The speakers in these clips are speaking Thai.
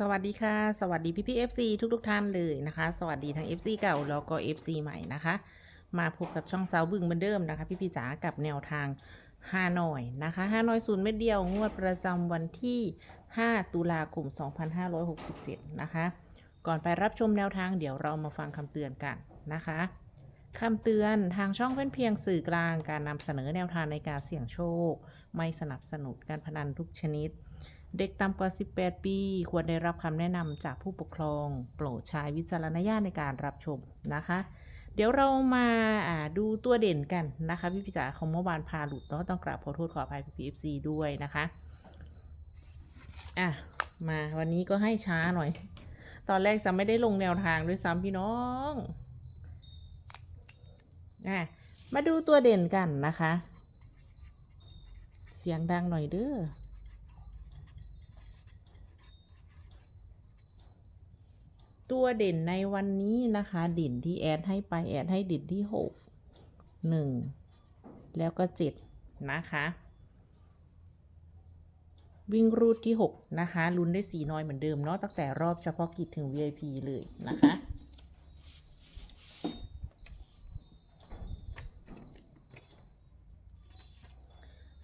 สวัสดีค่ะ สวัสดีพี่พี่ๆ FC ทุกทุกท่านเลยนะคะ สวัสดีทั้ง FC เก่าแล้วก็ FC ใหม่นะคะ มาพบกับช่องสาวบึงเหมือนเดิมนะคะ พี่พี่จ๋ากับแนวทางฮานอยนะคะฮานอยศูนย์เม็ดเดียวงวดประจำวันที่ 5 ตุลาคม 2567 นะคะ ก่อนไปรับชมแนวทางเดี๋ยวเรามาฟังคำเตือนกันนะคะคำเตือนทางช่องเป็นเพียงสื่อกลางการนำเสนอแนวทางในการเสี่ยงโชค ไม่สนับสนุนการพนันทุกชนิด เด็กต่ำกว่า 18 ปี ควรได้รับคำแนะนำจากผู้ปกครอง โปรดใช้วิจารณญาณในการรับชมนะคะ เดี๋ยวเรามาาดูตัวเด่นกันนะคะพี่พิจาของเมื่อวานพาหลุดเนาะต้องกราบขอโทษขออภัยพี่พีเอฟซีด้วยนะคะอะมาวันนี้ก็ให้ช้าหน่อย ตอนแรกจะไม่ได้ลงแนวทางด้วยซ้ำพี่น้องอะมาดูตัวเด่นกันนะคะ เสียงดังหน่อยเด้อ ตัวเด่นในวันนี้นะคะ เด่นที่แอดให้ไปแอดให้เด่นที่หกหนึ่งแล้วก็เจ็ดนะคะวิ่งรูดที่หกนะคะ ลุ้นได้สีน้อยเหมือนเดิมเนาะตั้งแต่รอบเฉพาะกิจถึง VIP เลยนะคะ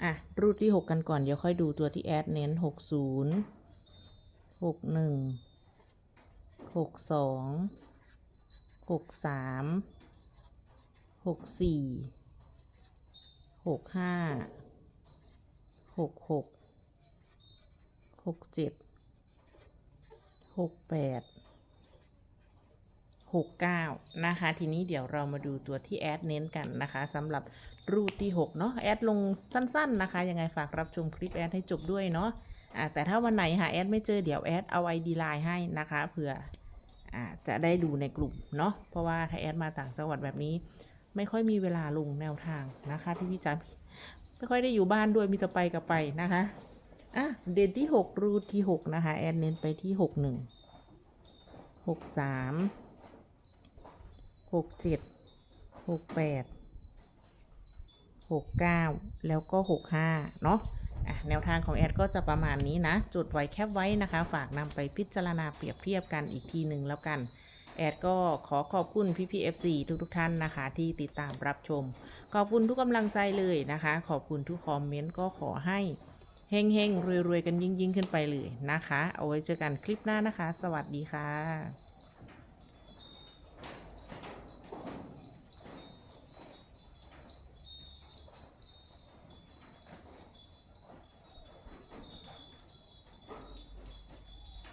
อะ รูดที่ 6 กันก่อน เดี๋ยวค่อยดูตัวที่แอดเน้น 60 61 62 63 64 65 66 67 68 69นะคะ ทีนี้เดี๋ยวเรามาดูตัวที่แอดเน้นกันนะคะสำหรับรูทที่6เนาะแอดลงสั้น ๆนะคะ ยังไงฝากรับชมคลิปแอดให้จบด้วยเนาะแต่ถ้าวันไหนหาแอดไม่เจอเดี๋ยวแอดเอา ID ไลน์ให้นะคะเผื่อ จะได้ดูในกลุ่มเนาะเพราะว่าถ้าแอดมาต่างจังหวัดแบบนี้ ไม่ค่อยมีเวลาลงแนวทางนะคะ พี่พี่จ๋าไม่ค่อยได้อยู่บ้านด้วยมีแต่ไปกับไปนะคะอะเด่นที่ 6 รูทที่ 6 นะคะ แอดเน้นไปที่ 61 63หกเจ็ดหกแปดหกเก้าแล้วก็หกห้าเนาะ แนวทางของแอดก็จะประมาณนี้นะ จุดไว้แคปไว้นะคะ ฝากนำไปพิจารณาเปรียบเทียบกันอีกทีหนึ่งแล้วกัน แอดก็ขอขอบคุณพี่พีเอฟซีทุกทุกท่านนะคะ ที่ติดตามรับชม ขอบคุณทุกกำลังใจเลยนะคะ ขอบคุณทุกคอมเมนต์ก็ขอให้เฮงเฮงๆรวยๆกันยิ่งๆขึ้นไปเลยนะคะ เอาไว้เจอกันคลิปหน้านะคะ สวัสดีค่ะ